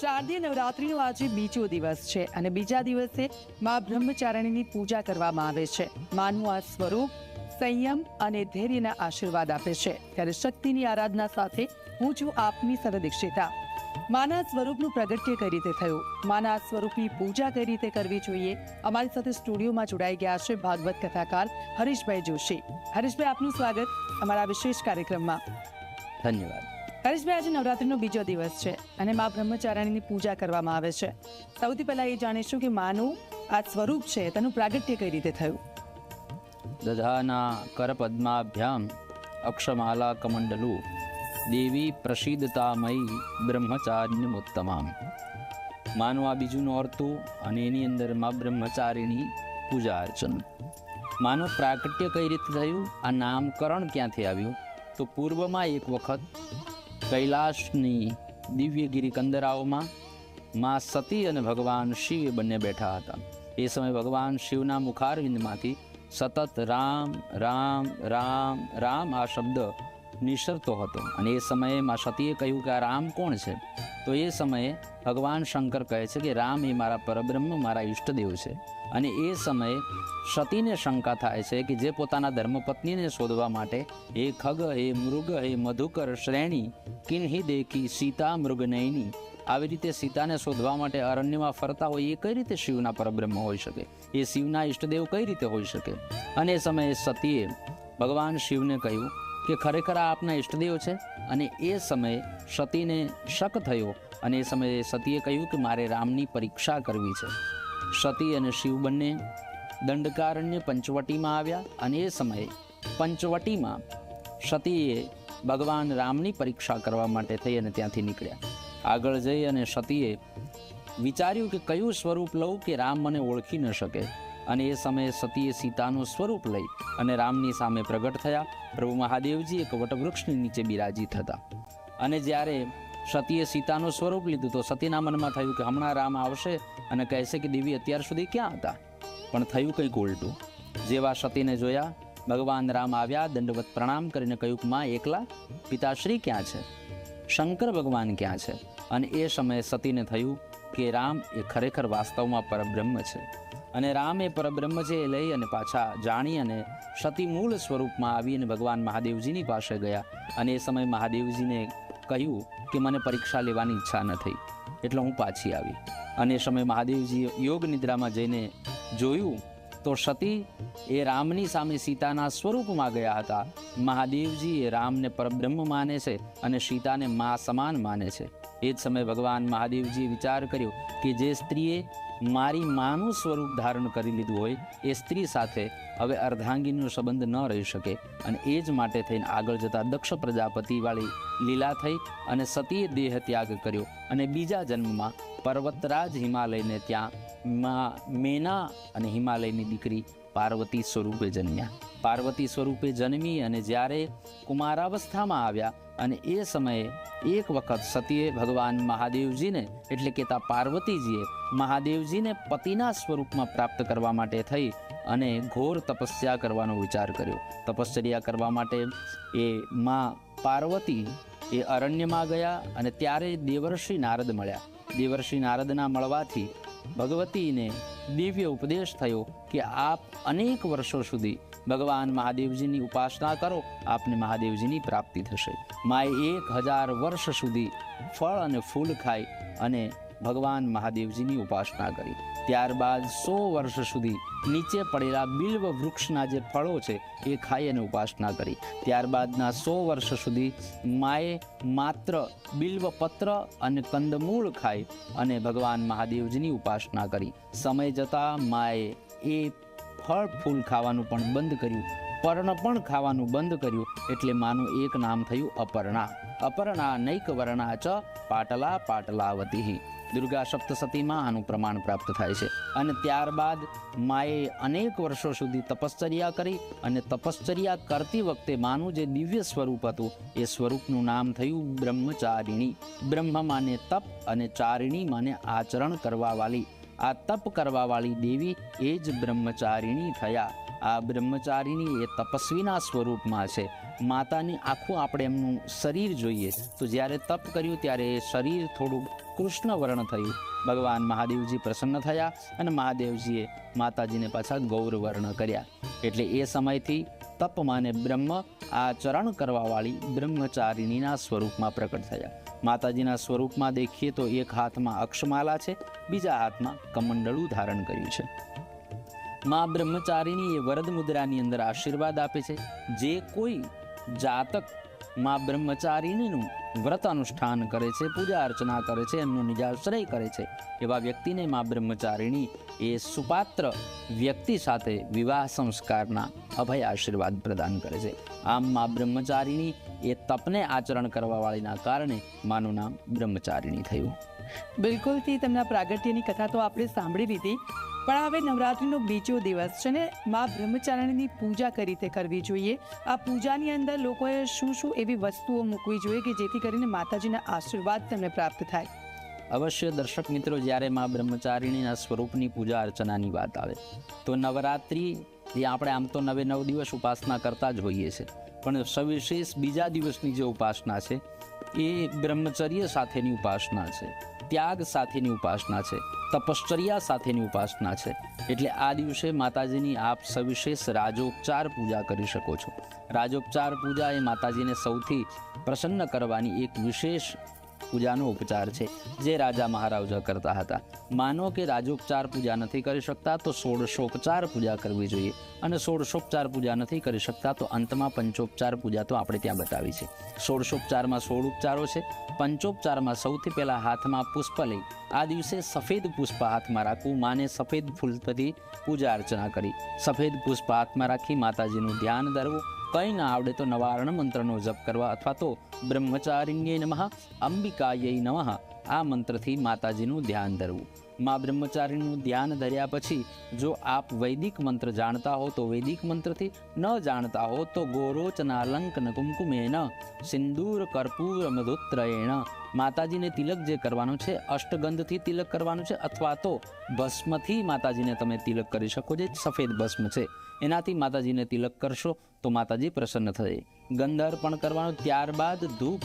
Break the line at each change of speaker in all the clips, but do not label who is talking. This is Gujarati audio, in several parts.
શારદીય નવરાત્રિનો આજે બીજો દિવસ છે અને બીજા દિવસે મા બ્રહ્મચારિણીની પૂજા કરવામાં આવે છે. માનું આ સ્વરૂપ સંયમ અને ધૈર્યના આશીર્વાદ આપે છે. ત્યારે શક્તિની આરાધના સાથે હું છું આપની સરદીક્ષિતા માના સ્વરૂપનું પ્રગટ્ય કઈ રીતે થયું? માના સ્વરૂપની પૂજા કઈ રીતે કરવી જોઈએ? અમારી સાથે સ્ટુડિયોમાં જોડાઈ ગયા છે ભાગવત કથાકાર હરીશભાઈ જોશી. હરીશભાઈ, આપનું સ્વાગત અમારા વિશેષ કાર્યક્રમમાં.
ધન્યવાદ.
હરીશભાઈ આજે નવરાત્રિનો બીજો દિવસ છે અને મા બ્રહ્મચારિણીની પૂજા કરવામાં આવે છે. સૌથી પહેલા એ જાણીશું કે માનું આ સ્વરૂપ છે, તેનું પ્રાગટ્ય કઈ રીતે થયું?
દધાના કરપદ્માભ્યામ અક્ષમાલા કમંડલુ, દેવી પ્રસિદ્ધતામયી બ્રહ્મચારિણીમુત્તમામ. માનું આ બીજું નોરતું અને એની અંદર મા બ્રહ્મચારિણી પૂજા અર્ચન. માનું પ્રાગટ્ય કઈ રીતે થયું? આ નામકરણ ક્યાંથી આવ્યું? તો પૂર્વમાં એક વખત કૈલાસની દિવ્યગીરી કંદરાઓમાં માં સતી અને ભગવાન શિવ બંને બેઠા હતા. એ સમયે ભગવાન શિવના મુખારવિંદમાંથી સતત રામ રામ રામ રામ આ શબ્દ નિસરતો હતો. અને એ સમયે માં સતીએ કહ્યું કે આ રામ કોણ છે? તો એ સમયે ભગવાન શંકર કહે છે કે રામ એ મારા પરબ્રહ્મ, મારા ઈષ્ટદેવ છે. અને એ સમયે સતીને શંકા થાય છે કે જે પોતાના ધર્મપત્નીને શોધવા માટે હે ખગ હે મૃગ હે મધુકર શ્રેણી, કિન્હી દેખી સીતા મૃગનયની, આવી રીતે સીતાને શોધવા માટે અરણ્યમાં ફરતા હોય, એ કઈ રીતે શિવના પરબ્રહ્મ હોઈ શકે? એ શિવના ઈષ્ટદેવ કઈ રીતે હોઈ શકે? અને એ સમયે સતીએ ભગવાન શિવને કહ્યું કે ખરેખર આ આપના ઈષ્ટદેવ છે? અને એ સમયે સતીને શક થયો અને એ સમયે સતીએ કહ્યું કે મારે રામની પરીક્ષા કરવી છે. સતી અને શિવ બંને દંડકારણ્ય પંચવટીમાં આવ્યા અને એ સમયે પંચવટીમાં સતીએ ભગવાન રામની પરીક્ષા કરવા માટે થઈ અને ત્યાંથી નીકળ્યા. આગળ જઈ અને સતીએ વિચાર્યું કે કયું સ્વરૂપ લઉં કે રામ મને ઓળખી ન શકે. અને એ સમયે સતીએ સીતાનું સ્વરૂપ લઈ અને રામની સામે પ્રગટ થયા. પ્રભુ મહાદેવજી એક વટવૃક્ષની નીચે બિરાજી થતા અને જ્યારે સતીએ સીતાનું સ્વરૂપ લીધું તો સતીના મનમાં થયું કે હમણાં રામ આવશે અને કહેશે કે દેવી અત્યાર સુધી ક્યાં હતા? પણ થયું કંઈક ઉલટું. જેવા સતીને જોયા, ભગવાન રામ આવ્યા, દંડવત પ્રણામ કરીને કહ્યું કે માં એકલા, પિતાશ્રી ક્યાં છે? શંકર ભગવાન ક્યાં છે? અને એ સમયે સતીને થયું કે રામ એ ખરેખર વાસ્તવમાં પરબ્રહ્મ છે. અને રામ એ પરબ્રહ્મ છે એ લઈ અને પાછા જાણી અને સતી મૂળ સ્વરૂપમાં આવી અને ભગવાન મહાદેવજીની પાસે ગયા. અને એ સમયે મહાદેવજીને કહ્યું કે મને પરીક્ષા લેવાની ઈચ્છા ન થઈ. એટલે હું પાછી આવી. અને એ સમયે મહાદેવજી યોગ નિદ્રામાં જઈને જોયું તો સતી એ રામની સામે સીતાના સ્વરૂપમાં ગયા હતા. મહાદેવજી એ રામને પરબ્રહ્મ માને છે અને સીતાને મા સમાન માને છે. એ જ સમયે ભગવાન મહાદેવજીએ વિચાર કર્યો કે જે સ્ત્રીએ મારી માનું સ્વરૂપ ધારણ કરી લીધું હોય એ સ્ત્રી સાથે હવે અર્ધાંગીનો સંબંધ ન રહી શકે અને એ જ માટે થઈને આગળ જતા દક્ષ પ્રજાપતિવાળી લીલા થઈ અને સતીએ દેહ ત્યાગ કર્યો અને બીજા જન્મમાં પર્વતરાજ હિમાલયને ત્યાં મા મેના અને હિમાલયની દીકરી પાર્વતી સ્વરૂપે જન્મ્યા. પાર્વતી સ્વરૂપે જન્મી અને જ્યારે કુમારાવસ્થામાં આવ્યા અને એ સમયે એક વખત સતીએ ભગવાન મહાદેવજીને, એટલે કે તા પાર્વતીજીએ, મહાદેવજીને પતિના સ્વરૂપમાં પ્રાપ્ત કરવા માટે થઈ અને ઘોર તપસ્યા કરવાનો વિચાર કર્યો. તપશ્ચર્યા કરવા માટે એ માં પાર્વતી એ અરણ્યમાં ગયા અને ત્યારે દેવર્ષિ નારદ મળ્યા. દેવર્ષિ નારદના મળવાથી ભગવતીને દિવ્ય ઉપદેશ થયો કે આપ અનેક વર્ષો સુધી ભગવાન મહાદેવજીની ઉપાસના કરો, આપને મહાદેવજીની પ્રાપ્તિ થશે. માએ એક હજાર વર્ષ સુધી ફળ અને ફૂલ ખાઈ અને ભગવાન મહાદેવજીની ઉપાસના કરી. ત્યારબાદ સો વર્ષ સુધી નીચે પડેલા બિલ્વ વૃક્ષના જે ફળો છે એ ખાઈ અને ઉપાસના કરી. ત્યારબાદના સો વર્ષ સુધી માએ માત્ર બિલ્વ પત્ર અને કંદમૂળ ખાઈ અને ભગવાન મહાદેવજીની ઉપાસના કરી. સમય જતાં માએ એ ફળ ફૂલ ખાવાનું પણ બંધ કર્યું. પર્ણ પણ ખાવાનું બંધ કર્યું એટલે માનું એક નામ થયું અપર્ણા. અપર્ણા નૈક વર્ણા ચ પાટલા પાટલાવતી. દુર્ગા સપ્તસતીમાં આનું પ્રમાણ પ્રાપ્ત થાય છે. અને ત્યારબાદ માએ અનેક વર્ષો સુધી તપશ્ચર્યા કરી અને તપશ્ચર્યા કરતી વખતે માનું જે દિવ્ય સ્વરૂપ હતું, એ સ્વરૂપનું નામ થયું બ્રહ્મચારિણી. બ્રહ્મ માને તપ અને ચારિણી માને આચરણ કરવાવાળી આ તપ કરવાવાળી દેવી એ જ બ્રહ્મચારિણી થયા. આ બ્રહ્મચારીની એ તપસ્વીના સ્વરૂપમાં છે. માતાની આખું આપણે એમનું શરીર જોઈએ. તો જ્યારે તપ કર્યું ત્યારે એ શરીર થોડું કૃષ્ણ વર્ણ થયું. ભગવાન મહાદેવજી પ્રસન્ન થયા અને મહાદેવજીએ માતાજીને પાછા ગૌર વર્ણ કર્યા. એટલે એ સમયથી તપમાને બ્રહ્મ આ ચરણ કરવાવાળી બ્રહ્મચારિણીના સ્વરૂપમાં પ્રકટ થયા. માતાજીના સ્વરૂપમાં દેખીએ તો એક હાથમાં અક્ષમાલા છે, બીજા હાથમાં કમંડળું ધારણ કર્યું છે. માં બ્રહ્મચારિણી એ વરદ મુદ્રાની અંદર આશીર્વાદ આપે છે. જે કોઈ જાતકમાં બ્રહ્મચારિણીનું વ્રત અનુષ્ઠાન કરે છે, પૂજા અર્ચના કરે છે, એમનો નિજાશ્રય કરે છે, એવા વ્યક્તિને માં બ્રહ્મચારિણી એ સુપાત્ર વ્યક્તિ સાથે વિવાહ સંસ્કારના અભય આશીર્વાદ પ્રદાન કરે છે. આમ માં બ્રહ્મચારિણી એ તપને આચરણ કરવાવાળીના કારણે માનું નામ બ્રહ્મચારિણી થયું.
બિલકુલથી તેમના પ્રાગટ્યની કથા તો આપણે સાંભળી લીધી. પણ હવે નવરાત્રિનો બીજો દિવસ છે ને, મા બ્રહ્મચારિણીની પૂજા કઈ રીતે કરવી જોઈએ? આ પૂજાની અંદર લોકોએ શું શું એવી વસ્તુઓ મૂકવી જોઈએ કે જેથી કરીને માતાજીના આશીર્વાદ તેમને પ્રાપ્ત થાય?
અવશ્ય દર્શક મિત્રો, જ્યારે માં બ્રહ્મચારિણીના સ્વરૂપની પૂજા અર્ચનાની વાત આવે, તો નવરાત્રિ એ આપણે આમ તો નવે નવ દિવસ ઉપાસના કરતા જ હોઈએ છીએ. પણ સવિશેષ બીજા દિવસની જે ઉપાસના છે, એ બ્રહ્મચર્ય સાથેની ઉપાસના છે. ત્યાગ સાથેની ઉપાસના છે, તપશ્ચર્યા સાથેની ઉપાસના છે. એટલે આ દિવસે માતાજીની આપ સવિશેષ રાજોપચાર પૂજા કરી શકો છો. રાજોપચાર પૂજા એ માતાજીને સૌથી પ્રસન્ન કરવાની એક વિશેષ પૂજાનો ઉપચાર છે, જે રાજા મહારાજા કરતા હતા. માનો કે રાજોપચાર પૂજા નથી કરી શકતા, તો ષોડશોપચાર પૂજા કરવી જોઈએ. અને ષોડશોપચાર પૂજા નથી કરી શકતા, તો અંતમાં પંચોપચાર પૂજા તો આપણે ત્યાં બતાવી છે. ષોડશોપચારમાં સોળ ઉપચારો છે, પંચોપચારમાં સૌથી પહેલાં હાથમાં પુષ્પ લઈ, આ દિવસે સફેદ પુષ્પ હાથમાં રાખવું. માને સફેદ ફૂલથી પૂજા અર્ચના કરી. સફેદ પુષ્પ હાથમાં રાખી માતાજીનું ધ્યાન ધરવું. કંઈ ના આવડે તો નવારણ મંત્રનો જપ કરવા અથવા તો બ્રહ્મચારિણ્ય નમઃ, અંબિકાય નમઃ, આ મંત્રથી માતાજીનું ધ્યાન ધરવું. મા બ્રહ્મચારીનું ધ્યાન ધર્યા પછી જો આપ વૈદિક મંત્ર જાણતા હો તો વૈદિક મંત્રથી ન જાણતા હો તો ગોરોચનાલંકન કુમકુમેન, સિંદૂર કર્પૂર મધુત્રયેણ માતાજીને તિલક જે કરવાનું છે, અષ્ટગંધથી તિલક કરવાનું છે અથવા તો ભસ્મથી માતાજીને તમે તિલક કરી શકો જે સફેદ ભસ્મ છે. એનાથી માતાજીને તિલક કરશો તો માતાજી પ્રસન્ન થઈ. ગંધ અર્પણ કરવાનું ત્યારબાદ ધૂપ.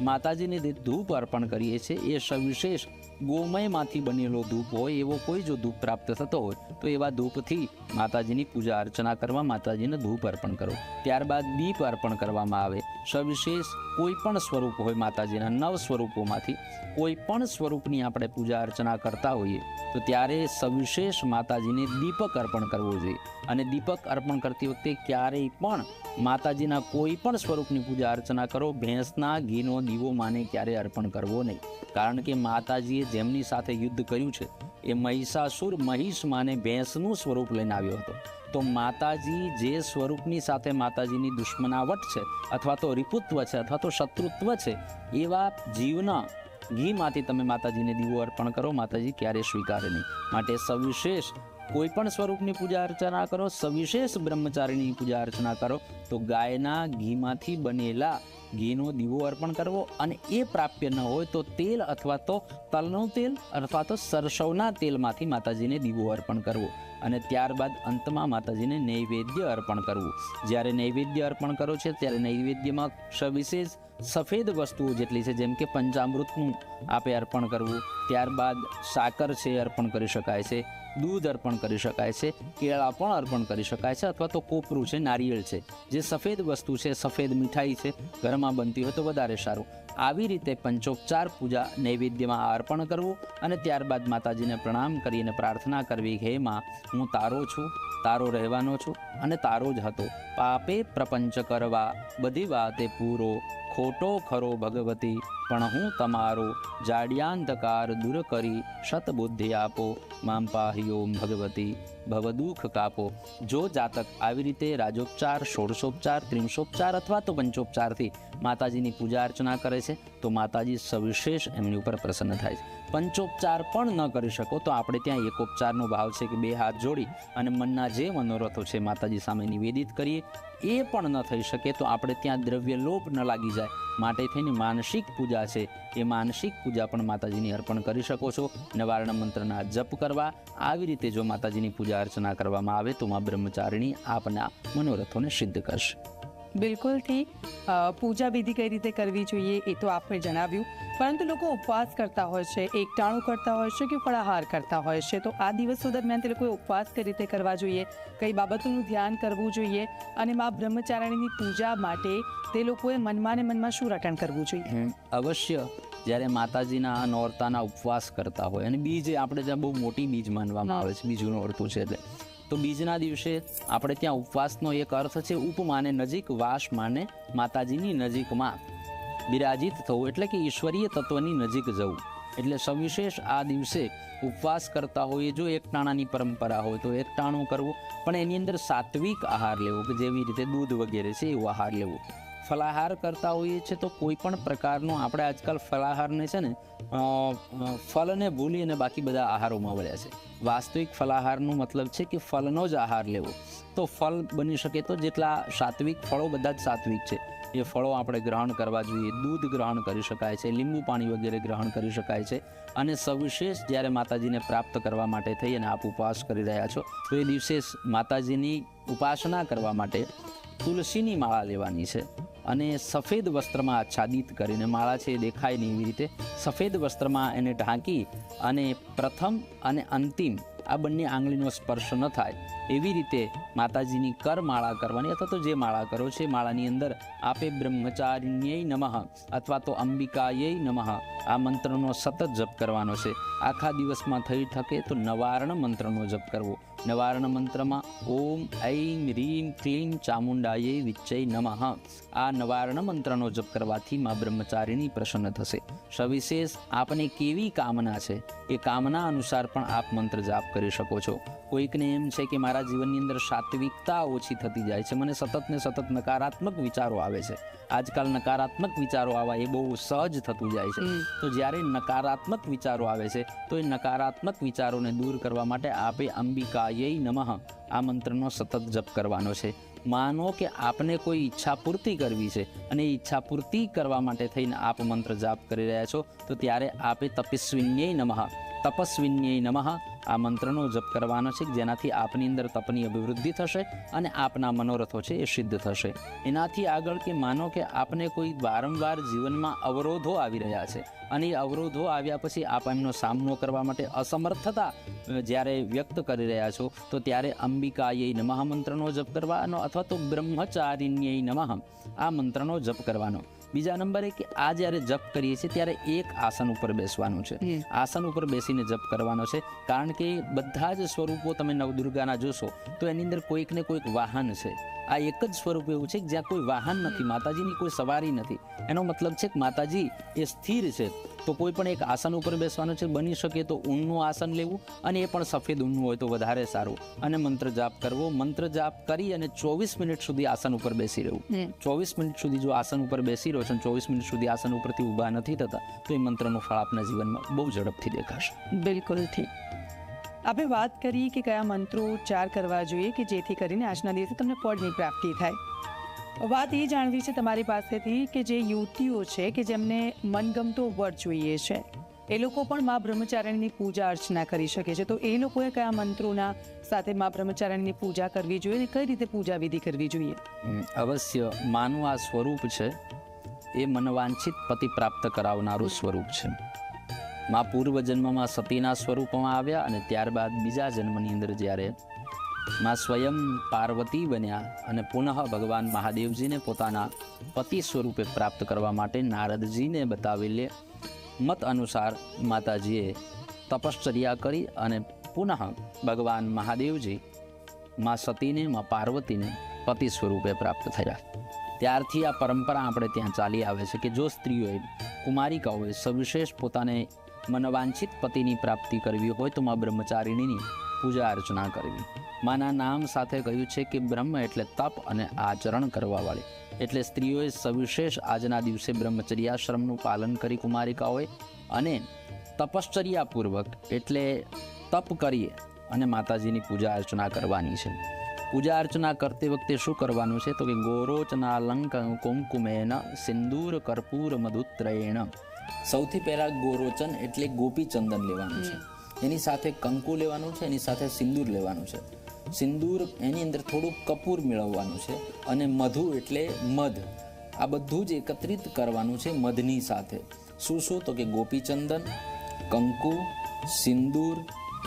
માતાજીને ધૂપ અર્પણ કરીએ છીએ, એ સવિશેષ ગોમયમાંથી બનેલો ધૂપ હોય, એવો કોઈ જો ધૂપ પ્રાપ્ત થતો હોય, તો એવા ધૂપથી માતાજીની પૂજા અર્ચના કરવા માતાજીને ધૂપ અર્પણ કરો. ત્યારબાદ દીપ અર્પણ કરવામાં આવે. સવિશેષ કોઈ પણ સ્વરૂપ હોય માતાજીના નવ સ્વરૂપોમાંથી કોઈ પણ સ્વરૂપની આપણે પૂજા અર્ચના કરતા હોઈએ, તો ત્યારે સવિશેષ માતાજીને દીપક અર્પણ કરવો જોઈએ. અને દીપક અર્પણ કરતી વખતે ક્યારેય પણ માતાજીના કોઈ પણ સ્વરૂપની પૂજા અર્ચના કરો. ભેંસના ઘીનો દીવો માને ક્યારે અર્પણ કરવો નહીં. કારણ કે માતાજીએ જેમની સાથે યુદ્ધ કર્યું છે, એ મહિષાસુર મહિષ માને ભેંસનું સ્વરૂપ લઈને આવ્યો હતો. તો માતાજી જે સ્વરૂપની સાથે માતાજીની દુશ્મનાવટ છે, અથવા તો રિપુત્વ છે, અથવા તો શત્રુત્વ છે, એવા જીવના ઘીમાંથી તમે માતાજીને દીવો અર્પણ કરો, માતાજી ક્યારે સ્વીકારે નહીં. માટે સવિશેષ કોઈ પણ સ્વરૂપની પૂજા અર્ચના કરો, સવિશેષ બ્રહ્મચારીની પૂજા અર્ચના કરો, તો ગાયના ઘીમાંથી બનેલા ઘીનો દીવો અર્પણ કરવો અને એ પ્રાપ્ય ન હોય તો તેલ અથવા તો તલનું તેલ અથવા તો સરસવના તેલમાંથી માતાજીને દીવો અર્પણ કરવો અને ત્યારબાદ અંતમાં માતાજીને નૈવેદ્ય અર્પણ કરવું. જ્યારે નૈવેદ્ય અર્પણ કરો છે, ત્યારે નૈવેદ્યમાં સવિશેષ સફેદ વસ્તુઓ જેટલી છે, જેમ કે પંચામૃતનું આપે અર્પણ કરવું. ત્યારબાદ સાકર છે, અર્પણ કરી શકાય છે. દૂધ અર્પણ કરી શકાય છે, કેળા પણ અર્પણ કરી શકાય છે અથવા તો કોપરું છે, નારિયેળ છે. જે સફેદ વસ્તુ છે, સફેદ મીઠાઈ છે, ઘરમાં બનતી હોય તો વધારે સારું. આવી રીતે પંચોપચાર પૂજા નૈવેદ્યમાં અર્પણ કરવું અને ત્યારબાદ માતાજીને પ્રણામ કરીને પ્રાર્થના કરવી હે માં, હું તારો છું, તારો રહેવાનો છું અને તારો જ હતો. પાપે પ્રપંચ કરવા, બધી વાતે પૂરો ખોટો ખરો ભગવતી, પણ હું તમારો જાડ્યાંધકાર દૂર કરી શતબુદ્ધિ આપો. મામ પાહી ઓમ ભગવતી ભવદુઃખ કાપો. જો જાતક આવી રીતે રાજોપચાર, ષોડશોપચાર, ત્રિંશોપચાર અથવા તો પંચોપચારથી માતાજીની પૂજા અર્ચના કરે છે, તો માતાજી સવિશેષ એમની ઉપર પ્રસન્ન થાય છે. પંચોપચાર પણ ન કરી શકો તો આપણે ત્યાં એકોપચારનો ભાવ છે કે બે હાથ જોડી અને મનના જે મનોરથો છે માતાજી સામે નિવેદિત કરીએ એ પણ ન થઈ શકે તો આપણે ત્યાં દ્રવ્ય લોપ ન લાગી જાય. માટે થઈને માનસિક પૂજા છે. એ માનસિક પૂજા પણ માતાજીની અર્પણ કરી શકો છો. નિવારણ મંત્રના જપ કરવા. આવી રીતે જો માતાજીની પૂજા અર્ચના કરવામાં આવે તો માં બ્રહ્મચારિણી આપના મનોરથોને સિદ્ધ કરશે.
બિલકુલથી પૂજા વિધિ કઈ રીતે કરવી જોઈએ એ તો આપણે જણાવ્યું. પરંતુ લોકો ઉપવાસ કરતા હોય છે એકટાણું કરતા હોય છે કે ફળાહાર કરતા હોય છે. તો આ દિવસો દરમિયાન તે લોકોએ ઉપવાસ કઈ રીતે કરવા જોઈએ? કઈ બાબતોનું ધ્યાન કરવું જોઈએ? અને મા બ્રહ્મચારિણીની પૂજા માટે તે લોકોએ મનમાં ને મનમાં શું રટણ કરવું જોઈએ?
અવશ્ય. જ્યારે માતાજીના નોરતાના ઉપવાસ કરતા હોય. અને બીજ આપણે ત્યાં બહુ મોટી બીજ માનવામાં આવે છે બીજું નોરતું છે એટલે. તો બીજના દિવસે આપણે ત્યાં ઉપવાસનો એક અર્થ છે, ઉપમાને નજીક, વાસ માને માતાજીની નજીકમાં. બિરાજિત થવું એટલે કે ઈશ્વરીય તત્વની નજીક જવું. એટલે સવિશેષ આ દિવસે ઉપવાસ કરતા હોઈએ જો એકટાણાની પરંપરા હોય તો એકટાણું કરવું, પણ એની અંદર સાત્વિક આહાર લેવો કે જેવી રીતે દૂધ વગેરે છે, એવો આહાર લેવો. ફલાહાર કરતા હોઈએ છીએ તો કોઈ પણ પ્રકારનું આપણે આજકાલ ફલાહારને છે ને ફલને ભૂલી અને બાકી બધા આહારોમાં વળ્યા છે. વાસ્તવિક ફલાહારનું મતલબ છે કે ફલનો જ આહાર લેવો. તો ફલ બની શકે તો જેટલા સાત્વિક ફળો બધા જ સાત્વિક છે. એ ફળો આપણે ગ્રહણ કરવા જોઈએ, દૂધ ગ્રહણ કરી શકાય છે, લીંબુ પાણી વગેરે ગ્રહણ કરી શકાય છે અને સવિશેષ જ્યારે માતાજીને પ્રાપ્ત કરવા માટે થઈ અને આપ ઉપવાસ કરી રહ્યા છો, તો એ દિવસે માતાજીની ઉપાસના કરવા માટે તુલસીની માળા લેવાની છે અને સફેદ વસ્ત્રમાં આચ્છાદિત કરીને માળા છે એ દેખાય નહીં એવી રીતે. સફેદ વસ્ત્રમાં એને ઢાંકી અને પ્રથમ અને અંતિમ આ બંને આંગળીનો સ્પર્શ ન થાય એવી રીતે માતાજીની કર માળા કરવાની અથવા તો જે માળા કરો છે માળાની અંદર આપે બ્રહ્મચારિણ્યય નમઃ અથવા તો અંબિકાયય નમઃ આ મંત્રનો સતત જપ કરવાનો છે. આખા દિવસમાં થઈ થકે તો નવારણ મંત્રનો જપ કરવો. નવારણ મંત્રમાં ઓમ, ઐમ, રીમ, ક્લીમ, ચામુંડાયે વિચ્ચય નમઃ. આ નવારણ મંત્રનો જપ કરવાથી મા બ્રહ્મચારીની પ્રસન્ન થશે. સવિશેષ, આપને કેવી કામના છે? એ કામના અનુસાર પણ આપ મંત્ર જાપ કરી શકો છો. કોઈકને એમ છે કે મારા જીવનની અંદર સાત્વિકતા ઓછી થતી જાય છે. મને સતત ને સતત નકારાત્મક વિચારો આવે છે. આજકાલ નકારાત્મક વિચારો આવવા એ બહુ સહજ થતું જાય છે. તો જ્યારે નકારાત્મક વિચારો આવે છે, તો એ નકારાત્મક વિચારોને દૂર કરવા માટે આપે અંબિકાયય નમઃ, આ મંત્રનો સતત જપ કરવાનો છે. માનો કે આપને કોઈ ઈચ્છા પૂર્તિ કરવી છે અને એ ઈચ્છા પૂર્તિ કરવા માટે થઈને આપ મંત્ર જાપ કરી રહ્યા છો, તો ત્યારે આપે તપસ્વિન્યય નમઃ તપસ્વિન્યય નમઃ આ મંત્રનો જપ કરવાનો છે જેનાથી આપની અંદર તપની અભિવૃદ્ધિ થશે અને આપના મનોરથો છે એ સિદ્ધ થશે. એનાથી આગળ કે માનો કે આપને કોઈ વારંવાર જીવનમાં અવરોધો આવી રહ્યા છે અને એ અવરોધો આવ્યા પછી આપ એમનો સામનો કરવા માટે અસમર્થતા જ્યારે વ્યક્ત કરી રહ્યા છો, તો ત્યારે અંબિકાય નમઃ મંત્રનો જપ કરવાનો અથવા તો બ્રહ્મચારિણ્ય નમઃ આ મંત્રનો જપ કરવાનો. બીજા નંબરે કે આ જ્યારે જપ કરીએ છીએ ત્યારે એક આસન ઉપર બેસવાનું છે. આસન ઉપર બેસીને જપ કરવાનો છે. કારણ કે બધા જ સ્વરૂપો તમે નવદુર્ગાના જોશો તો એની અંદર કોઈક ને કોઈક વાહન છે. આ એક જ સ્વરૂપ એવું છે કે જ્યાં કોઈ વાહન નથી માતાજીની કોઈ સવારી નથી. એનો મતલબ છે કે માતાજી એ સ્થિર છે. તો કોઈ પણ એક આસન ઉપર બેસવાનું છે બની શકે તો ઊનનું આસન લેવું અને એ પણ સફેદ ઊનનું હોય તો વધારે સારું. અને મંત્ર જાપ કરવો મંત્ર જાપ કરી અને ચોવીસ મિનિટ સુધી આસન ઉપર બેસી રહેવું. ચોવીસ મિનિટ સુધી જો આસન ઉપર બેસી રહ્યો છો ચોવીસ મિનિટ સુધી આસન ઉપરથી ઊભા નથી થતા તો એ મંત્રનું ફળ આપના જીવનમાં બહુ ઝડપથી દેખાશે.
બિલકુલ ઠીક. આપણે વાત કરી કે કયા મંત્રો ઉચ્ચાર કરવા જોઈએ કે જેથી કરીને આજના દિવસે તમને ફળની પ્રાપ્તિ થાય. વાત એ જાણવી છે તમારી પાસેથી કે જે યુવતીઓ છે કે જેમને મનગમતો વર જોઈએ છે, એ લોકો પણ મા બ્રહ્મચારિણીની પૂજા અર્ચના કરી શકે છે. તો એ લોકોએ કયા મંત્રોના સાથે મા બ્રહ્મચારિણીની પૂજા કરવી જોઈએ કઈ રીતે પૂજા વિધિ કરવી જોઈએ?
અવશ્ય માનું આ સ્વરૂપ છે. એ મનવાંછિત પતિ પ્રાપ્ત કરાવનારું સ્વરૂપ છે. માં પૂર્વ જન્મમાં સતીના સ્વરૂપમાં આવ્યા અને ત્યારબાદ બીજા જન્મની અંદર જ્યારે માં સ્વયં પાર્વતી બન્યા અને પુનઃ ભગવાન મહાદેવજીને પોતાના પતિ સ્વરૂપે પ્રાપ્ત કરવા માટે નારદજીને બતાવેલે મત અનુસાર માતાજીએ તપશ્ચર્યા કરી અને પુનઃ ભગવાન મહાદેવજી માં સતીને, માં પાર્વતીને પતિ સ્વરૂપે પ્રાપ્ત થયા. ત્યારથી આ પરંપરા આપણે ત્યાં ચાલી આવે છે કે જો સ્ત્રીઓએ કુમારિકાઓએ સવિશેષ પોતાને મનવાંછિત પતિની પ્રાપ્તિ કરવી હોય તો માં બ્રહ્મચારિણીની પૂજા અર્ચના કરવી. માના નામ સાથે કહ્યું છે કે બ્રહ્મ એટલે તપ અને આચરણ કરવાવાળી. એટલે સ્ત્રીઓએ સવિશેષ આજના દિવસે બ્રહ્મચર્યાશ્રમનું પાલન કરી કુમારિકાઓએ અને તપશ્ચર્યાપૂર્વક એટલે તપ કરીએ અને માતાજીની પૂજા અર્ચના કરવાની છે. પૂજા અર્ચના કરતી વખતે શું કરવાનું છે તો કે ગોરોચના લંક કુમકુમેન સિંદૂર કર્પૂર મધુત્રયેણ સૌથી પહેલાં ગોરોચન એટલે ગોપી ચંદન લેવાનું છે. એની સાથે કંકુ લેવાનું છે એની સાથે સિંદૂર લેવાનું છે. સિંદૂર એની અંદર થોડું કપૂર મેળવવાનું છે અને મધુ એટલે મધ. આ બધું જ એકત્રિત કરવાનું છે મધની સાથે. શું શું? તો કે ગોપીચંદન કંકુ સિંદૂર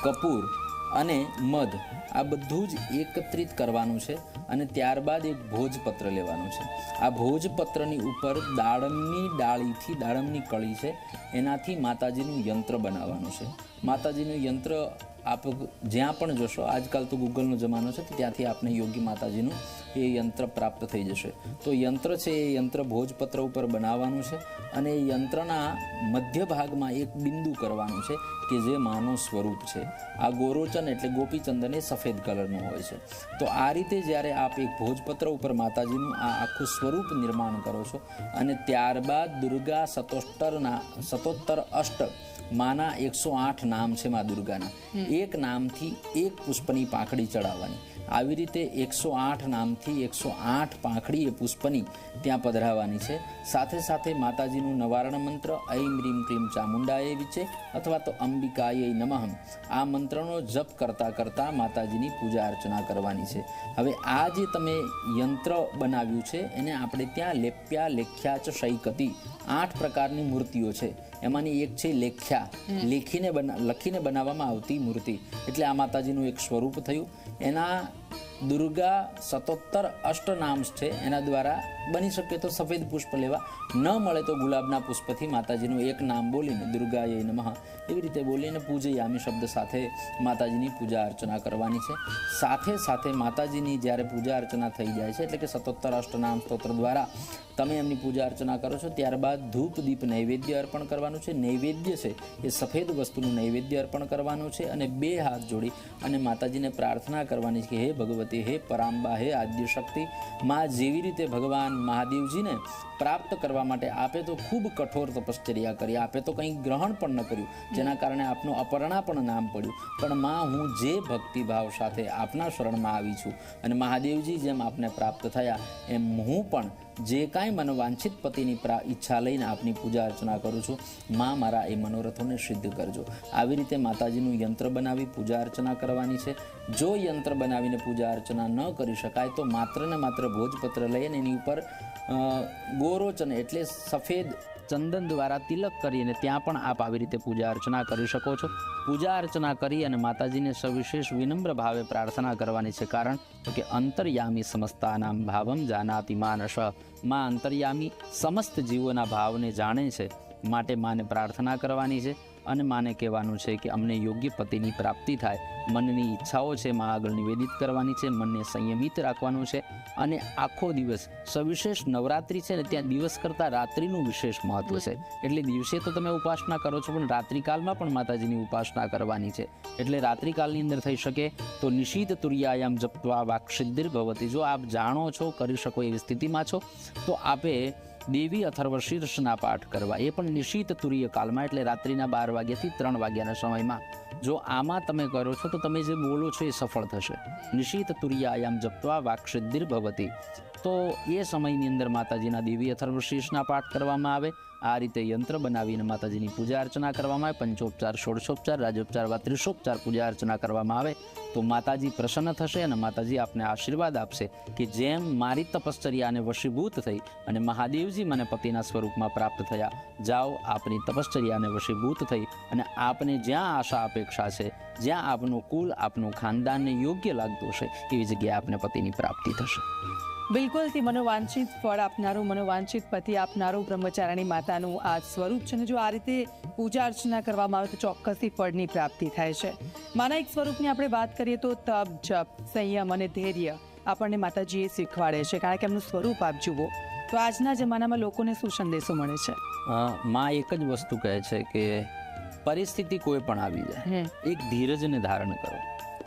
કપૂર. અને મધ, આ બધું જ એકત્રિત કરવાનું છે અને ત્યારબાદ એક ભોજપત્ર લેવાનું છે. આ ભોજપત્રની ઉપર દાડમની ડાળીથી દાડમની કળી છે. એનાથી માતાજીનું યંત્ર બનાવવાનું છે. માતાજીનું યંત્ર આપ જ્યાં પણ જોશો, આજકાલ તો ગૂગલનો જમાનો છે, ત્યાંથી આપને યોગી માતાજીનું એ યંત્ર પ્રાપ્ત થઈ જશે. તો યંત્ર છે એ યંત્ર ભોજપત્ર ઉપર બનાવવાનું છે અને એ યંત્રના મધ્ય ભાગમાં એક બિંદુ કરવાનું છે કે જે માનવ સ્વરૂપ છે. આ ગોરોચન એટલે ગોપીચંદન એ સફેદ કલરનું હોય છે. તો આ રીતે જ્યારે આપ એક ભોજપત્ર ઉપર માતાજીનું આ આખું સ્વરૂપ નિર્માણ કરો છો અને ત્યારબાદ દુર્ગા સતોષ્ટરના સતોત્તર અષ્ટ માના એકસો આઠ નામ છે મા દુર્ગાના. એક નામથી એક પુષ્પની પાંખડી ચડાવવાની. આવી રીતે એકસો આઠ નામથી એકસો આઠ પાંખડી એ પુષ્પની ત્યાં પધરાવવાની છે. સાથે સાથે માતાજીનું નવારણ મંત્ર ઐમ રીમ ક્લીમ ચામુંડાએ વિચે અથવા તો અંબિકાએ નમઃ આ મંત્રનો જપ કરતા કરતા માતાજીની પૂજા અર્ચના કરવાની છે. હવે આ જે તમે યંત્ર બનાવ્યું છે એને આપણે ત્યાં લેપ્યા લેખ્યા ચ શૈકતી આઠ પ્રકારની મૂર્તિઓ છે. એમાંની એક છે લેખ્યા. લેખીને બના લખીને બનાવવામાં આવતી મૂર્તિ. એટલે આ માતાજીનું એક સ્વરૂપ થયું. એના દુર્ગા સતોત્તર અષ્ટનામ છે એના દ્વારા બની શકે તો સફેદ પુષ્પ લેવા ન મળે તો ગુલાબના પુષ્પથી માતાજીનું એક નામ બોલીને દુર્ગાય નમઃ. એવી રીતે બોલીને પૂજયામી શબ્દ સાથે માતાજીની પૂજા અર્ચના કરવાની છે. સાથે સાથે માતાજીની જ્યારે પૂજા અર્ચના થઈ જાય છે, એટલે કે સતોત્તર અષ્ટનામ સ્તોત્ર દ્વારા તમે એમની પૂજા અર્ચના કરો છો, ત્યારબાદ ધૂપ, દીપ, નૈવેદ્ય અર્પણ કરવાનું છે. નૈવેદ્ય છે એ સફેદ વસ્તુનું નૈવેદ્ય અર્પણ કરવાનું છે અને બે હાથ જોડી અને માતાજીને પ્રાર્થના કરવાની છે કે હે ભગવતી, હે પરાંબા, હે આદ્ય શક્તિ માં જેવી રીતે ભગવાન મહાદેવજીને પ્રાપ્ત કરવા માટે આપે તો ખૂબ કઠોર તપશ્ચર્યા કરી. આપે તો કંઈ ગ્રહણ પણ ન કર્યું. જેના કારણે આપનું અપર્ણા પણ નામ પડ્યું. પણ માં, હું જે ભક્તિભાવ સાથે આપના શરણમાં આવી છું અને મહાદેવજી જેમ આપને પ્રાપ્ત થયા, એમ હું પણ જે કાંઈ મને વાંછિત પતિની પ્રા, ઈચ્છા લઈને આપની પૂજા અર્ચના કરું છું, માં મારા એ મનોરથોને સિદ્ધ કરજો. આવી રીતે માતાજીનું યંત્ર બનાવી પૂજા અર્ચના કરવાની છે. જો યંત્ર બનાવીને પૂજા અર્ચના ન કરી શકાય, તો માત્ર ને માત્ર ભોજપત્ર લઈને એની ઉપર ગોરોચન એટલે સફેદ ચંદન દ્વારા તિલક કરીને ત્યાં પણ આપ આવી રીતે પૂજા અર્ચના કરી શકો છો. પૂજા અર્ચના કરી અને માતાજીને સવિશેષ વિનમ્ર ભાવે પ્રાર્થના કરવાની છે કારણ કે અંતર્યામી સમસ્તાનામ ભાવમ જાનાતિ માનસ. માં અંતર્યામી સમસ્ત જીવોના ભાવને જાણે છે. માટે માને પ્રાર્થના કરવાની છે. અને માને કહેવાનું છે કે અમને યોગ્ય પતિની પ્રાપ્તિ થાય. મનની ઈચ્છાઓ છે માં આગળ નિવેદિત કરવાની છે મનને સંયમિત રાખવાનું છે અને આખો દિવસ સવિશેષ નવરાત્રિ છે ને ત્યાં દિવસ કરતાં રાત્રિનું વિશેષ મહત્વ છે. એટલે દિવસે તો તમે ઉપાસના કરો છો પણ રાત્રિકાલમાં પણ માતાજીની ઉપાસના કરવાની છે. એટલે રાત્રિકાલની અંદર થઈ શકે તો નિશીત તુર્યાયામ જપવા વાક્ષિદ્ધિર ભવતી. જો આપ જાણો છો કરી શકો એવી સ્થિતિમાં છો તો આપે દેવી અથર્વ શીર્ષના પાઠ કરવા. એ પણ નિશ્ચિત તુર્ય કાલમાં, એટલે રાત્રિના બાર વાગ્યાથી ત્રણ વાગ્યાના સમયમાં. જો આમાં તમે કરો છો, તો તમે જે બોલો છો એ સફળ થશે. નિશીત તુર્યાયામ જપવા વાક્ષિદ્ધિર ભવતી તો એ સમયની અંદર માતાજીના દેવી અથર્વ શીર્ષના પાઠ કરવામાં આવે. આ રીતે યંત્ર બનાવીને માતાજીની પૂજા અર્ચના કરવામાં આવે. પંચોપચાર, ષોડશોપચાર, રાજોપચાર વા ત્રિશોપચાર પૂજા અર્ચના કરવામાં આવે. તો માતાજી પ્રસન્ન થશે અને માતાજી આપને આશીર્વાદ આપશે કે જેમ મારી તપશ્ચર્યાને વશીભૂત થઈ અને મહાદેવજી મને પતિના સ્વરૂપમાં પ્રાપ્ત થયા, જાઓ આપની તપશ્ચર્યાને વશીભૂત થઈ અને આપને જ્યાં આશા અપેક્ષા છે, જ્યાં આપનું કુલ, આપનું ખાનદાનને યોગ્ય લાગતું હશે, એવી જગ્યાએ આપને પતિની પ્રાપ્તિ થશે.
બિલકુલથી મનોવાંછિત ફળ આપનારું મનોવાંછિત પતિ આપનારું બ્રહ્મચારિણી માતાનું આ સ્વરૂપ છે અને જો આ રીતે પૂજા અર્ચના કરવામાં આવે તો ચોક્કસથી ફળની પ્રાપ્તિ થાય છે. માના એક સ્વરૂપની આપણે વાત કરીએ તો તપ જપ સંયમ અને ધૈર્ય આપણને માતાજીએ શીખવાડે છે કારણ કે એમનું સ્વરૂપ આપ જુઓ તો આજના જમાનામાં લોકોને શું સંદેશો મળે છે?
માં એક જ વસ્તુ કહે છે કે પરિસ્થિતિ કોઈ પણ આવી જાય એક ધીરજને ધારણ કરો.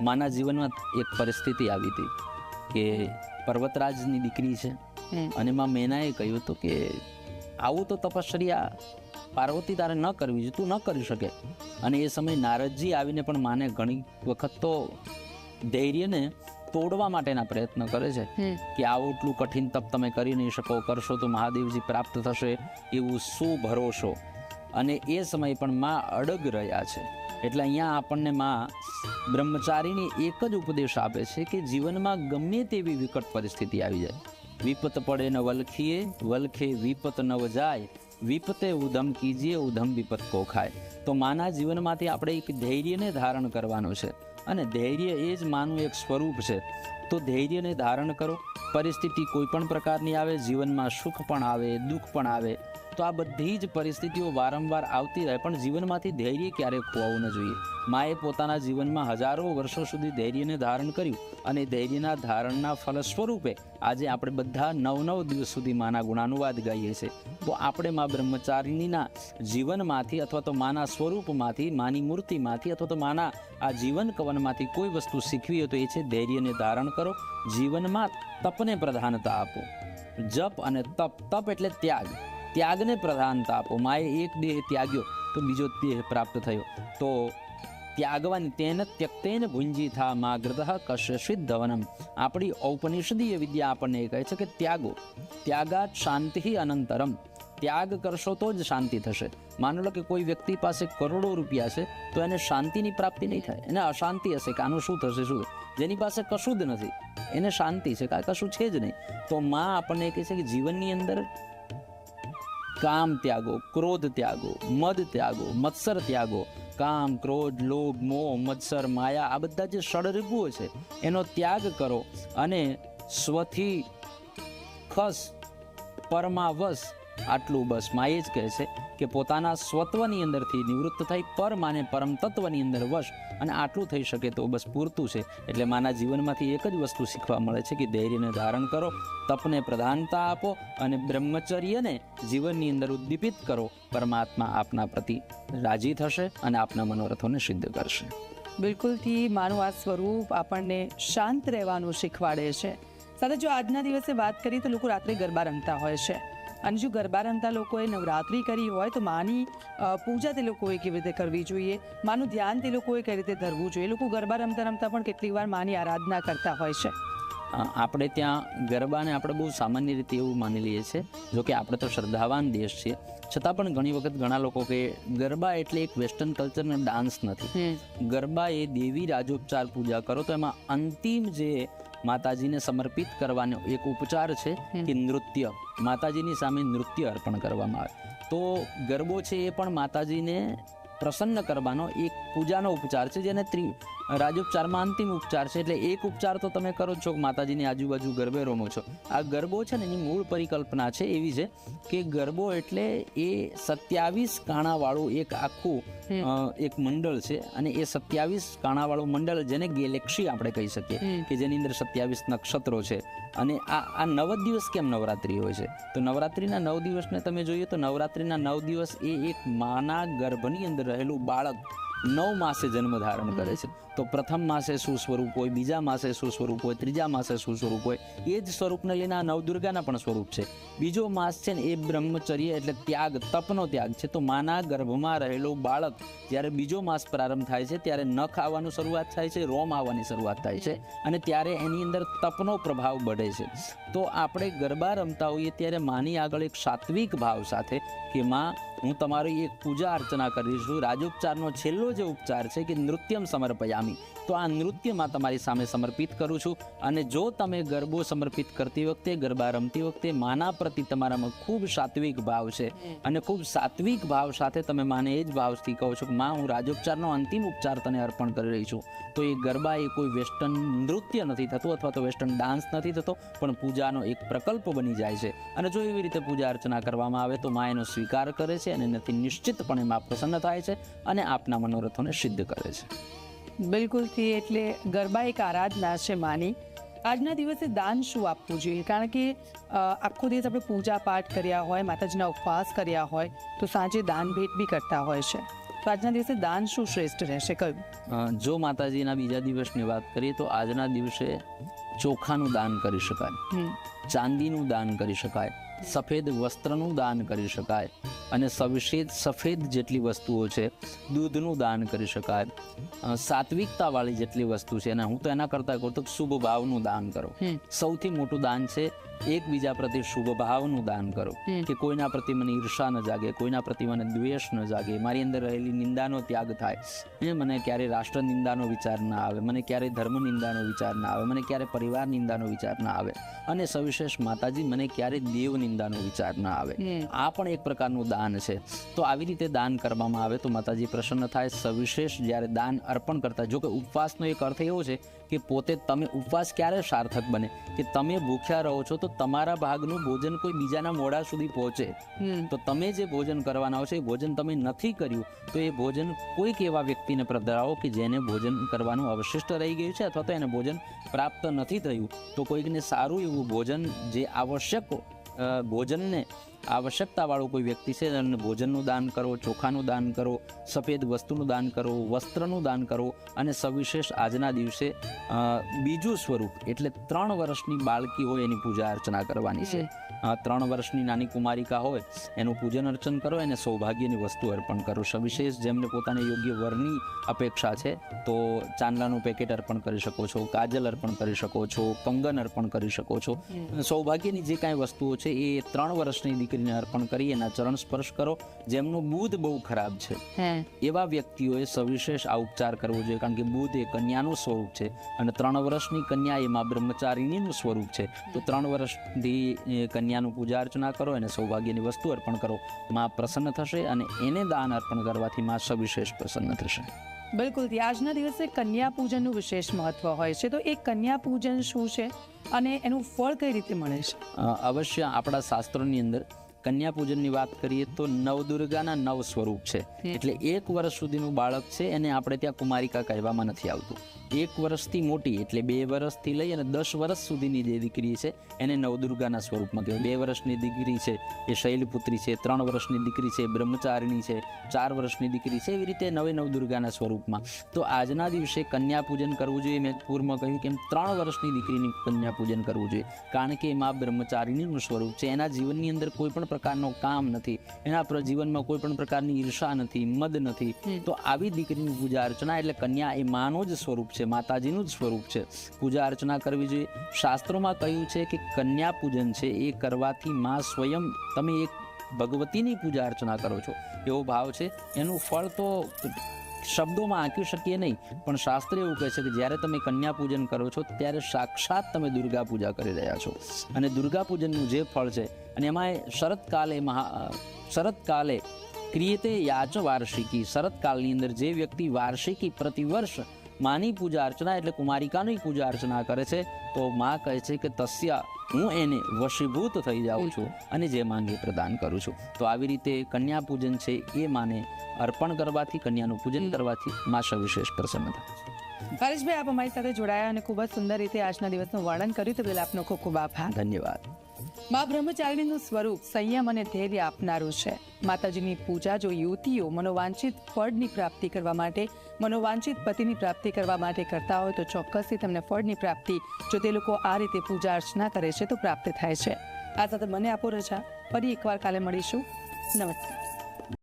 માના જીવનમાં એક પરિસ્થિતિ આવી હતી કે પર્વતરાજની દીકરી છે. અને માં મેનાએ કહ્યું હતું કે આવું તો તપશ્ચર્યા પાર્વતી તારે ન કરવી જોઈએ તું ન કરી શકે. અને એ સમયે નારદજી આવીને પણ માને ઘણી વખત તો ધૈર્યને તોડવા માટેના પ્રયત્ન કરે છે. કે આવું એટલું કઠિન તપ તમે કરી નહીં શકો કરશો તો મહાદેવજી પ્રાપ્ત થશે એવું શું ભરોસો? અને એ સમયે પણ માં અડગ રહ્યા છે. એટલે અહીંયા આપણને માં બ્રહ્મચારીની એક જ ઉપદેશ આપે છે કે જીવનમાં ગમે તેવી વિકટ પરિસ્થિતિ આવી જાય. વિપત પડે ન વલખીએ, વલખે વિપત ન જાય. વિપતે ઉધમ કીજીએ, ઉધમ વિપત કો ખાય તો માના જીવનમાંથી આપણે એક ધૈર્યને ધારણ કરવાનું છે. અને ધૈર્ય એ જ માનું એક સ્વરૂપ છે. તો ધૈર્યને ધારણ કરો. પરિસ્થિતિ કોઈ પણ પ્રકારની આવે, જીવનમાં સુખ પણ આવે, દુઃખ પણ આવે. તો આ બધી જ પરિસ્થિતિઓ વારંવાર આવતી રહે, પણ જીવનમાંથી ધૈર્ય ક્યારેય ખોવાવું ન જોઈએ. માએ પોતાના જીવનમાં હજારો વર્ષો સુધી ધૈર્યને ધારણ કર્યું અને ધૈર્યના ધારણના ફલ સ્વરૂપે આજે આપણે બધા નવ નવ દિવસ સુધી માના ગુણાનુવાદ ગાઈએ છીએ. તો આપણે મા બ્રહ્મચારિણીના જીવનમાંથી અથવા તો માના સ્વરૂપમાંથી, માની મૂર્તિમાંથી અથવા તો માના આ જીવન કવનમાંથી કોઈ વસ્તુ શીખવી હોય તો એ છે ધૈર્યને ધારણ કરો, જીવનમાં તપને પ્રધાનતા આપો. જપ અને તપ તપ એટલે ત્યાગ. ત્યાગને પ્રધાનતા આપો માએ એક દેહ ત્યાગ્યો તો બીજો દેહ પ્રાપ્ત થયો. તો ત્યાગવાની તેને ત્યક્તેન ભુંજી થા માગ્રત કશ્યશિત ધવનમ આપણી ઔપનિષદીય વિદ્યા આપણને એ કહે છે કે ત્યાગો, ત્યાગાત શાંતિ અનંતરમ. ત્યાગ કરશો તો જ શાંતિ થશે. માની લો કે કોઈ વ્યક્તિ પાસે કરોડો રૂપિયા છે, તો એને શાંતિની પ્રાપ્તિ નહીં થાય. એને અશાંતિ હશે કે આનું શું થશે, શું? જેની પાસે કશું જ નથી. એને શાંતિ છે કારણ કશું છે જ નહીં. તો માં આપણને કહે છે કે જીવનની અંદર કામ ત્યાગો, ક્રોધ ત્યાગો, મદ ત્યાગો, મત્સર ત્યાગો, કામ, ક્રોધ, લોભ, મોહ, મત્સર, માયા, આ બધા જે ષડરિપુઓ છે, એનો ત્યાગ કરો અને સ્વથી ખસ પરમાવશ આટલું બસમાં એ જ કહે છે કે પોતાના સ્વત્વની અંદરથી નિવૃત્ત થઈ પરમ અને પરમ તત્વની અંદર વશ અને આટલું થઈ શકે તો બસ પૂરતું છે. એટલે માના જીવનમાંથી એક જ વસ્તુ શીખવા મળે છે કે ધૈર્યને ધારણ કરો, તપને પ્રધાનતા આપો અને બ્રહ્મચર્યને જીવનની અંદર ઉદ્દીપિત કરો. પરમાત્મા આપના પ્રતિ રાજી થશે અને આપના મનોરથોને સિદ્ધ કરશે.
બિલકુલથી માનું આ સ્વરૂપ આપણને શાંત રહેવાનું શીખવાડે છે. સાથે જો આજના દિવસે વાત કરીએ તો લોકો રાત્રે ગરબા રમતા હોય છે. અને જો ગરબા રમતા લોકોએ નવરાત્રિ કરી હોય તો માની પૂજા તે લોકોએ કેવી રીતે કરવી જોઈએ? માનું ધ્યાન તે લોકોએ કઈ રીતે ધરવું જોઈએ? લોકો ગરબા રમતા રમતા પણ કેટલીક વાર માની આરાધના કરતા હોય છે.
આપણે ત્યાં ગરબાને આપણે બહુ સામાન્ય રીતે એવું માની લઈએ છીએ જોકે આપણે તો શ્રદ્ધાવાન દેશ છીએ. છતાં પણ ઘણી વખત ઘણા લોકો કે ગરબા એટલે એક વેસ્ટર્ન કલ્ચરનો ડાન્સ નથી. ગરબા એ દેવી રાજોપચાર પૂજા કરો તો એમાં અંતિમ જે માતાજીને સમર્પિત કરવાનો એક ઉપચાર છે કે નૃત્ય. માતાજીની સામે નૃત્ય અર્પણ કરવામાં આવે. તો ગરબો છે એ પણ માતાજીને પ્રસન્ન કરવાનો એક પૂજાનો ઉપચાર છે જેને ત્રિ રાજોપચારમાં અંતિમ ઉપચાર છે એટલે એક ઉપચાર તો તમે કરો છો કે માતાજીની આજુબાજુ ગરબે રમો છો. આ ગરબો છે ને એની મૂળ પરિકલ્પના છે એવી છે કે ગરબો એટલે એ સત્યાવીસ કાણાવાળું એક આખું એક મંડળ છે અને એ સત્યાવીસ કાણાવાળું મંડળ જેને ગેલેક્સી આપણે કહી શકીએ કે જેની અંદર સત્યાવીસ નક્ષત્રો છે. અને આ આ નવ જ દિવસ કેમ નવરાત્રિ હોય છે? તો નવરાત્રિના નવ દિવસને તમે જોઈએ તો નવરાત્રિના નવ દિવસ એ એક માના ગર્ભની અંદર રહેલું બાળક નવ માસે જન્મ ધારણ કરે છે. તો પ્રથમ માસે શું સ્વરૂપ હોય, બીજા માસે શું સ્વરૂપ હોય, ત્રીજા માસે શું સ્વરૂપ હોય, એ જ સ્વરૂપને લઈને આ નવદુર્ગાના પણ સ્વરૂપ છે. બીજો માસ છે ને એ બ્રહ્મચર્ય એટલે ત્યાગ, તપનો ત્યાગ છે. તો માના ગર્ભમાં રહેલું બાળક જ્યારે બીજો માસ પ્રારંભ થાય છે, ત્યારે નખ આવવાનું શરૂઆત થાય છે, રોમ આવવાની શરૂઆત થાય છે અને ત્યારે એની અંદર તપનો પ્રભાવ બઢે છે. તો આપણે ગરબા રમતા હોઈએ ત્યારે માની આગળ એક સાત્વિક ભાવ સાથે કે, માં, હું તમારી એક પૂજા અર્ચના કરીશું. રાજોપચારનો છેલ્લો જે ઉપચાર છે કે, નૃત્યમ સમર્પયામી તો આ નૃત્યમાં તમારી સામે સમર્પિત કરું છું અને જો તમે ગરબો સમર્પિત કરતી વખતે, ગરબા રમતી વખતે માના પ્રતિ તમારામાં ખૂબ સાત્વિક ભાવ છે. અને ખૂબ સાત્વિક ભાવ સાથે તમે માને એ જ ભાવથી કહો છો કે માં, હું રાજોપચારનો અંતિમ ઉપચાર તને અર્પણ કરી રહી છું. તો એ ગરબા એ કોઈ વેસ્ટર્ન નૃત્ય નથી થતું અથવા તો વેસ્ટર્ન ડાન્સ નથી થતો, પણ પૂજાનો એક પ્રકલ્પ બની જાય છે. અને જો એવી રીતે પૂજા અર્ચના કરવામાં આવે તો મા એનો સ્વીકાર કરે છે અને એનાથી નિશ્ચિતપણે મા પ્રસન્ન થાય છે અને આપના મનોરથોને સિદ્ધ કરે છે.
બિલકુલથી એટલે ગરબા એક આરાધના છે માની. આજના દિવસે દાન શું આપવું જોઈએ? કારણ કે આખો દિવસ આપણે પૂજા પાઠ કર્યા હોય માતાજીના ઉપવાસ કર્યા હોય તો સાંજે દાન ભેટ બી કરતા હોય છે. તો આજના દિવસે દાન શું શ્રેષ્ઠ રહેશે? કયું?
જો માતાજીના બીજા દિવસની વાત કરીએ તો આજના દિવસે ચોખાનું દાન કરી શકાય. ચાંદીનું દાન કરી શકાય. સફેદ વસ્ત્રનું દાન કરી શકાય અને સવિશેષ સફેદ જેટલી વસ્તુઓ છે દૂધનું દાન કરી શકાય. સાત્વિકતાવાળી જેટલી વસ્તુ છે અને હું તો એના કરતાં કહું તો શુભ ભાવનું દાન કરો. સૌથી મોટું દાન છે એકબીજા પ્રત્યે શુભ ભાવનું દાન કરો. કે કોઈના પ્રત્યે મને ઈર્ષા ન જાગે કોઈના પ્રત્યે મને દ્વેષ ન જાગે મારી અંદર રહેલી નિંદાનો ત્યાગ થાય. મને ક્યારે રાષ્ટ્ર નિંદાનો વિચાર ના આવે મને ક્યારે ધર્મ નિંદાનો વિચાર ના આવે મને ક્યારે પરિવાર નિંદાનો વિચાર ના આવે. અને સવિશેષ માતાજી મને ક્યારે દેવ નિંદાનો વિચાર ના આવે. આ પણ એક પ્રકારનું દાન છે. તો આવી રીતે દાન કરવામાં આવે તો માતાજી પ્રસન્ન થાય. સવિશેષ જ્યારે દાન અર્પણ કરતા જો કે ઉપવાસનો એક અર્થ એવો છે કે પોતે તમે ઉપવાસ ક્યારે સાર્થક બને? કે તમે ભૂખ્યા રહો છો તો તમારા ભાગનું ભોજન કોઈ બીજાના મોડા સુધી પહોંચે. તો તમે જે ભોજન કરવાના હો છો એ ભોજન તમે નથી કર્યું તો એ ભોજન કોઈક એવા વ્યક્તિને પ્રધરાવો કે જેને ભોજન કરવાનું અવશિષ્ટ રહી ગયું છે અથવા તો એને ભોજન પ્રાપ્ત નથી થયું. તો કોઈકને સારું એવું ભોજન જે આવશ્યક ભોજનને આવશ્યકતાવાળું કોઈ વ્યક્તિ છે એને ભોજનનું દાન કરો ચોખાનું દાન કરો સફેદ વસ્તુનું દાન કરો વસ્ત્રનું દાન કરો અને સવિશેષ આજના દિવસે બીજું સ્વરૂપ એટલે ત્રણ વર્ષની બાળકી હોય એની પૂજા અર્ચના કરવાની છે. ત્રણ વર્ષની નાની કુમારિકા હોય એનું પૂજન અર્ચન કરો એને સૌભાગ્યની વસ્તુ અર્પણ કરો. સવિશેષ જેમને પોતાને યોગ્ય વરની અપેક્ષા છે તો ચાંદલાનું પેકેટ અર્પણ કરી શકો છો કાજલ અર્પણ કરી શકો છો કંગન અર્પણ કરી શકો છો. સૌભાગ્યની જે કાંઈ વસ્તુઓ છે એ ત્રણ વર્ષની દીકરીને અર્પણ કરી એના ચરણ સ્પર્શ કરો. જેમનો બુધ બહુ ખરાબ છે. એવા વ્યક્તિઓએ સવિશેષ આ ઉપચાર કરવો જોઈએ કારણ કે બુધ એ કન્યાનું સ્વરૂપ છે અને ત્રણ વર્ષની કન્યા એમાં બ્રહ્મચારિણીનું સ્વરૂપ છે. તો ત્રણ વર્ષથી કન્યાનું પૂજા અર્ચના કરો અને સૌભાગ્યની વસ્તુ અર્પણ કરો. માં પ્રસન્ન થશે અને એને દાન અર્પણ કરવાથી માં સવિશેષ પ્રસન્ન થશે.
બિલકુલ. આજના દિવસે કન્યા પૂજનનું વિશેષ મહત્વ હોય છે. તો એ કન્યા પૂજન શું છે અને એનું ફળ કઈ રીતે મળે છે?
અવશ્ય આપણા શાસ્ત્રોની અંદર કન્યા પૂજનની વાત કરીએ તો નવદુર્ગાના નવ સ્વરૂપ છે એટલે એક વર્ષ સુધીનું બાળક છે એને આપણે ત્યાં કુમારિકા કહેવામાં નથી આવતું. એક વર્ષથી મોટી એટલે બે વર્ષથી લઈ અને દસ વર્ષ સુધીની જે દીકરી છે એને નવદુર્ગાના સ્વરૂપમાં કહેવાય. બે વર્ષની દીકરી છે એ શૈલપુત્રી છે ત્રણ વર્ષની દીકરી છે બ્રહ્મચારિણી છે ચાર વર્ષની દીકરી છે એવી રીતે નવે નવદુર્ગાના સ્વરૂપમાં. તો આજના દિવસે કન્યા પૂજન કરવું જોઈએ. મેં પૂર્વમાં કહ્યું કે એમ ત્રણ વર્ષની દીકરીની કન્યા પૂજન કરવું જોઈએ. કારણ કે એમાં બ્રહ્મચારિણીનું સ્વરૂપ છે. એના જીવનની અંદર કોઈ પણ પ્રકારનો કામ નથી. એના જીવનમાં કોઈ પણ પ્રકારની ઈર્ષા નથી મદ નથી. તો આવી દીકરીની પૂજા અર્ચના એટલે કન્યા એ માનો જ સ્વરૂપ છે. માતાજીનું જ સ્વરૂપ છે. પૂજા અર્ચના કરવી જોઈએ. શાસ્ત્રોમાં કહ્યું છે કે કન્યા પૂજન છે, એ કરવાથી માં સ્વયં તમે એક ભગવતીની પૂજા અર્ચના કરો છો. એવો ભાવ છે. એનું ફળ તો શબ્દોમાં આંકી શકીએ નહીં, પણ શાસ્ત્ર એવું કહે છે કે જ્યારે તમે કન્યા પૂજન કરો છો, ત્યારે સાક્ષાત તમે દુર્ગા પૂજા કરી રહ્યા છો. અને દુર્ગા પૂજનનું જે ફળ છે, અને એમાં શરતકાલે મહા, શરતકાલે ક્રિયતે યાચ વાર્ષિકી. શરતકાલની અંદર જે વ્યક્તિ વાર્ષિકી પ્રતિવર્ષ માની પૂજા અર્ચના એટલે કુમારિકાની પૂજા અર્ચના કરે છે. તો માં કહે છે કે તસ્યા હું એને વશીભૂત થઈ જાઉં છું અને જે માંગે પ્રદાન કરું છું. તો આવી રીતે કન્યા પૂજન છે એ માને અર્પણ કરવાથી કન્યાનું પૂજન કરવાથી માં સવિશેષ પ્રસન્ન થાય
પરેશભાઈ આપ અમારી સાથે જોડાયા અને ખૂબ જ સુંદર રીતે આજના દિવસનું વર્ણન કર્યું. તે બદલ આપનો ખૂબ ખૂબ આભાર.
ધન્યવાદ.
મા બ્રહ્મચારિણીનું સ્વરૂપ, સંયમ અને ધૈર્ય આપનારું છે. માતાજીની પૂજા જો યુવતીઓ મનોવાંછિત ફળની પ્રાપ્તિ કરવા માટે, મનોવાંછિત પતિની પ્રાપ્તિ કરવા માટે કરતા હોય તો ચોક્કસથી તમને ફળની પ્રાપ્તિ, જો તે લોકો આ રીતે પૂજા અર્ચના કરે છે તો પ્રાપ્ત થાય છે. આ સાથે મને આપો રજા. ફરી એકવાર કાલે મળીશું. નમસ્કાર.